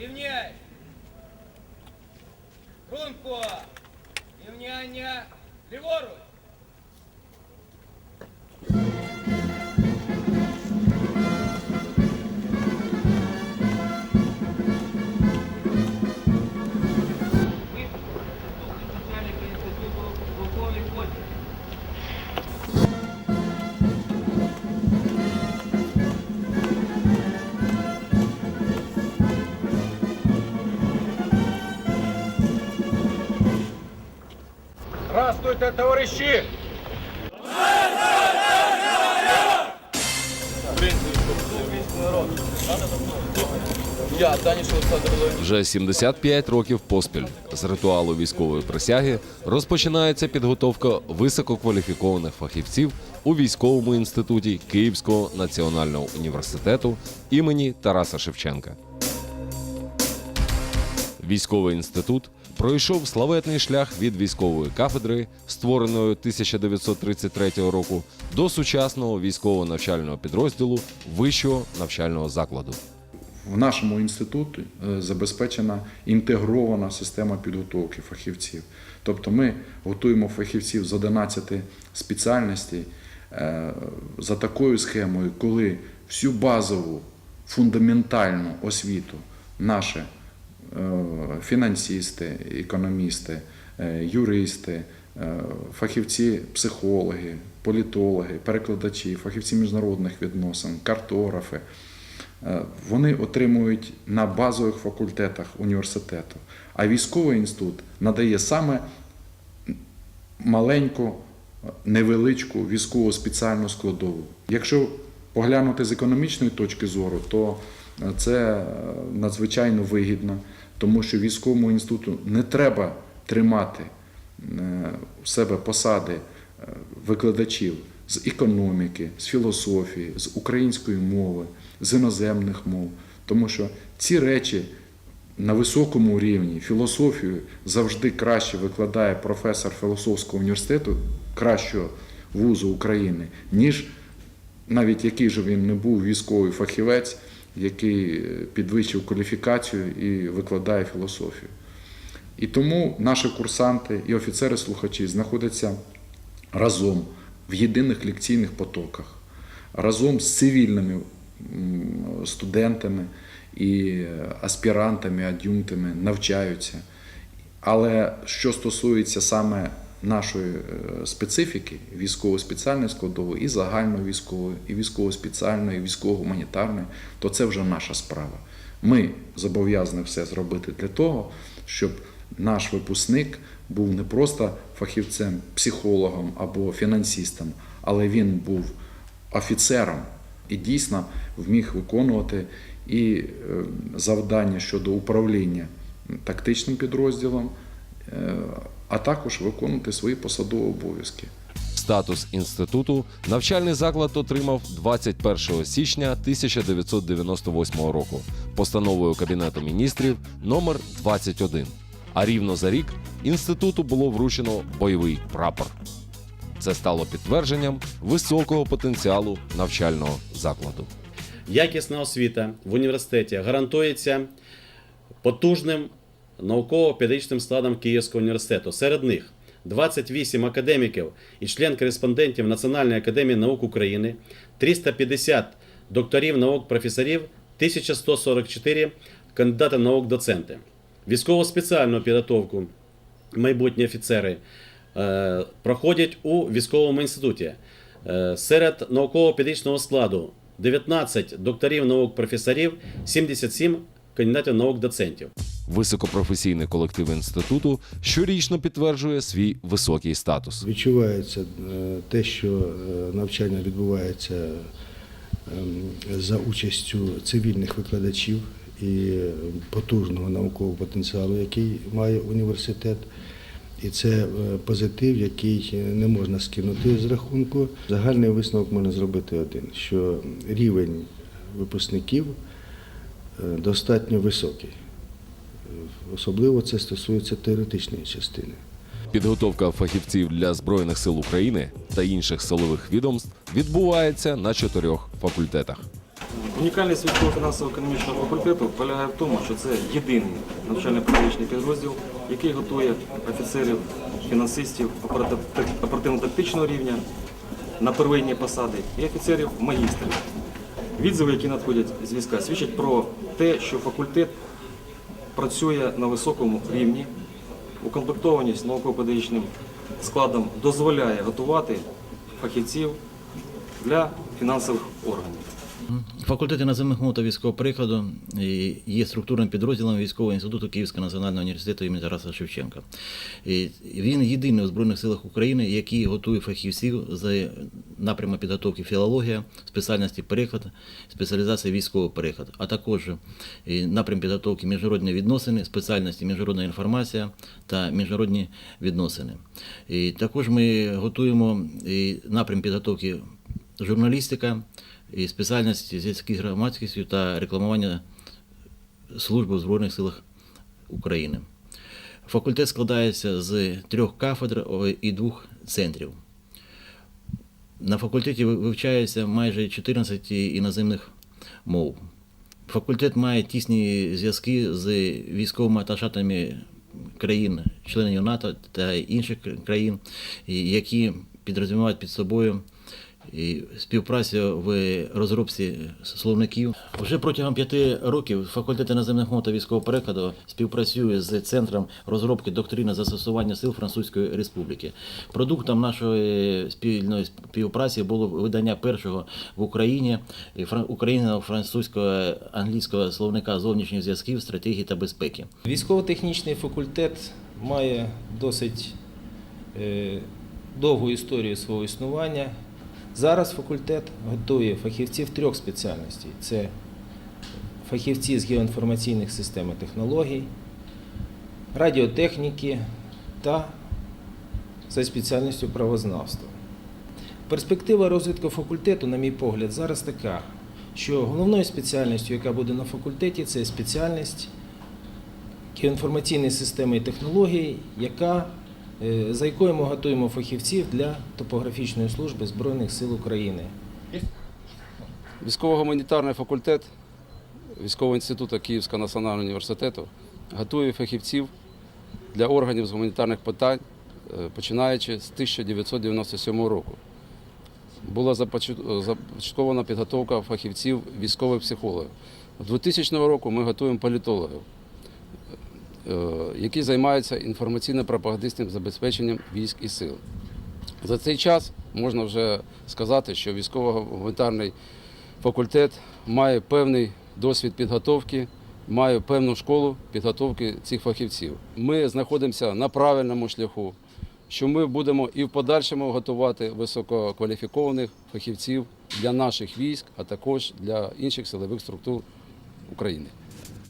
Рівняй. Рунко. Рівняння. Ліворуч. Здравствуйте, товариші! Вже 75 років поспіль з ритуалу військової присяги розпочинається підготовка висококваліфікованих фахівців у військовому інституті Київського національного університету імені Тараса Шевченка. Військовий інститут пройшов славетний шлях від військової кафедри, створеної 1933 року, до сучасного військово-навчального підрозділу вищого навчального закладу. В нашому інституті е, забезпечена інтегрована система підготовки фахівців. Тобто ми готуємо фахівців з 11 спеціальностей е, за такою схемою, коли всю базову фундаментальну освіту наші фінансисти, економісти, е, юристи, е, фахівці, психологи, політологи, перекладачі, фахівці міжнародних відносин, картографи. Е, Вони отримують на базових факультетах університету. А військовий інститут надає саме маленьку, невеличку військову спеціальну складову. Якщо поглянути з економічної точки зору, то це надзвичайно вигідно, тому що військовому інституту не треба тримати е, у себе посади е, викладачів з економіки, з філософії, з української мови, з іноземних мов, тому що ці речі на високому рівні філософію завжди краще викладає професор філософського університету кращого вузу України, ніж навіть який же він не був військовий фахівець, який е, підвищив кваліфікацію і викладає філософію. І тому наші курсанти і офіцери-слухачі знаходяться разом в єдиних лекційних потоках, разом з цивільними студентами і аспірантами, ад'юнктами навчаються. Але що стосується саме нашої е, специфіки, військово-спеціальної складової, і загальновійськової, і військово-спеціальної, і військово-гуманітарної, то це вже наша справа. Ми зобов'язані все зробити для того, щоб наш випускник був не просто фахівцем, психологом або фінансистом, але він був офіцером і дійсно вміг виконувати і е, завдання щодо управління тактичним підрозділом, е, а також виконувати свої посадові обов'язки. Статус інституту навчальний заклад отримав 21 січня 1998 року постановою Кабінету міністрів номер 21. А рівно за рік інституту було вручено бойовий прапор. Це стало підтвердженням високого потенціалу навчального закладу. Якісна освіта в університеті гарантується потужним науково-педагогічним складом Київського університету. Серед них 28 академіків і член-кореспондентів Національної академії наук України, 350 докторів наук, професорів, 1144 кандидати наук, доценти. Військово-спеціальну підготовку майбутні офіцери е, проходять у військовому інституті. Е, серед науково-педагогічного складу 19 докторів наук, професорів, 77 кандидатів наук, доцентів. Високопрофесійний колектив інституту щорічно підтверджує свій високий статус. Відчувається е, те, що е, навчання відбувається ем, за участю цивільних викладачів і е, потужного наукового потенціалу, який має університет. І це е, позитив, який не можна скинути з рахунку. Загальний висновок можна зробити один, що рівень випускників е, достатньо високий. Особливо це стосується теоретичної частини. Підготовка фахівців для Збройних сил України та інших силових відомств відбувається на чотирьох факультетах. Унікальність військово-фінансово-економічного факультету полягає в тому, що це єдиний навчально-педагогічний підрозділ, який готує офіцерів, фінансистів оперативно-тактичного рівня на первинні посади і офіцерів магістрів. Відзиви, які надходять з війська, свідчать про те, що факультет працює на високому рівні. Укомплектованість науково-педагогічним складом дозволяє готувати фахівців для фінансових органів. Факультет іноземних мов та військового прикладу є структурним підрозділом військового інституту Київського національного університету імені Тараса Шевченка. І Він єдиний у Збройних силах України, який готує фахівців з напряму підготовки філологія, спеціальності переклад, спеціалізація військового переклад, а також напрям підготовки міжнародні відносини, спеціальності міжнародна інформація та міжнародні відносини. І також ми готуємо напрям підготовки журналістика і спеціальність зв'язки з громадськістю та рекламування служби у Збройних силах України. Факультет складається з трьох кафедр і двох центрів. На факультеті вивчається майже 14 іноземних мов. Факультет має тісні зв'язки з військовими аташатами країн, членів НАТО та інших країн, які підрозумівають під собою і співпрацю в розробці словників. Вже протягом п'яти років факультет іноземних мов та військового перекладу співпрацює з центром розробки доктрини застосування сил Французької Республіки. Продуктом нашої спільної співпраці було видання першого в Україні україно-французького англійського словника зовнішніх зв'язків, стратегії та безпеки. Військово-технічний факультет має досить е, довгу історію свого існування. Зараз факультет готує фахівців трьох спеціальностей: це фахівці з геоінформаційних систем і технологій, радіотехніки та за спеціальністю правознавства. Перспектива розвитку факультету, на мій погляд, зараз така, що головною спеціальністю, яка буде на факультеті, це спеціальність інформаційної системи і технологій, яка, за якою ми готуємо фахівців для топографічної служби Збройних сил України. Військово-гуманітарний факультет Військового інституту Київського національного університету готує фахівців для органів з гуманітарних питань, е, починаючи з 1997 року. Була започаткована підготовка фахівців військових психологів. З 2000 року ми готуємо політологів, е, які займаються інформаційно-пропагандистським забезпеченням військ і сил. За цей час можна вже сказати, що військово-гуманітарний факультет має певний досвід підготовки, має певну школу підготовки цих фахівців. Ми знаходимося на правильному шляху, що ми будемо і в подальшому готувати висококваліфікованих фахівців для наших військ, а також для інших силових структур України.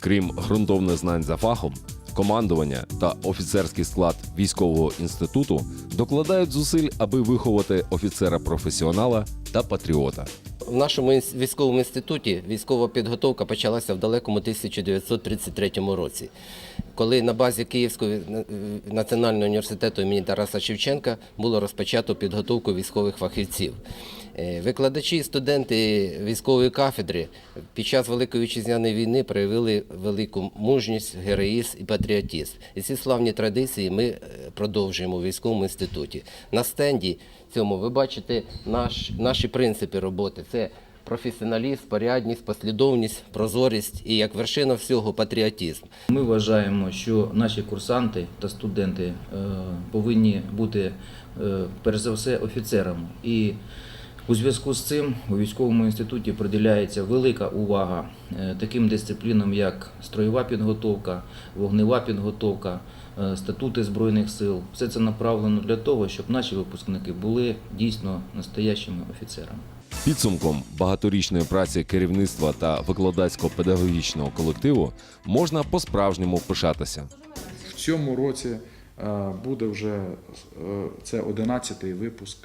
Крім ґрунтовних знань за фахом, командування та офіцерський склад військового інституту докладають зусиль, аби виховати офіцера-професіонала та патріота. В нашому військовому інституті військова підготовка почалася в далекому 1933 році, коли на базі Київського на- національного університету імені Тараса Шевченка було розпочато підготовку військових фахівців. Е, Викладачі студенти військової кафедри під час Великої вітчизняної війни проявили велику мужність, героїзм і патріотизм. І ці славні традиції ми е, продовжуємо у військовому інституті. На стенді цьому ви бачите наш, наші принципи роботи. Це професіоналізм, порядність, послідовність, прозорість і як вершина всього патріотизм. Ми вважаємо, що наші курсанти та студенти е, повинні бути перш за все офіцерами. І у зв'язку з цим у військовому інституті приділяється велика увага е, таким дисциплінам, як строєва підготовка, вогнева підготовка, е, статути Збройних сил. Все це направлено для того, щоб наші випускники були дійсно настоящими офіцерами. Підсумком багаторічної праці керівництва та викладацько-педагогічного колективу можна по-справжньому пишатися. В цьому році е, буде вже це 11-й випуск.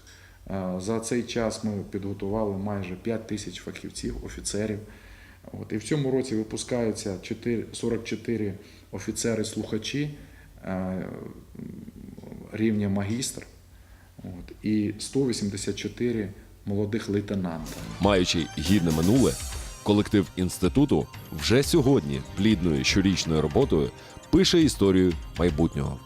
Е, За цей час ми підготували майже 5 тисяч фахівців, офіцерів. От, і в цьому році випускаються 4 44 офіцери-слухачі е, рівня магістр от, і 184 молодих лейтенанта. Маючи гідне минуле, колектив інституту вже сьогодні плідною щорічною роботою пише історію майбутнього.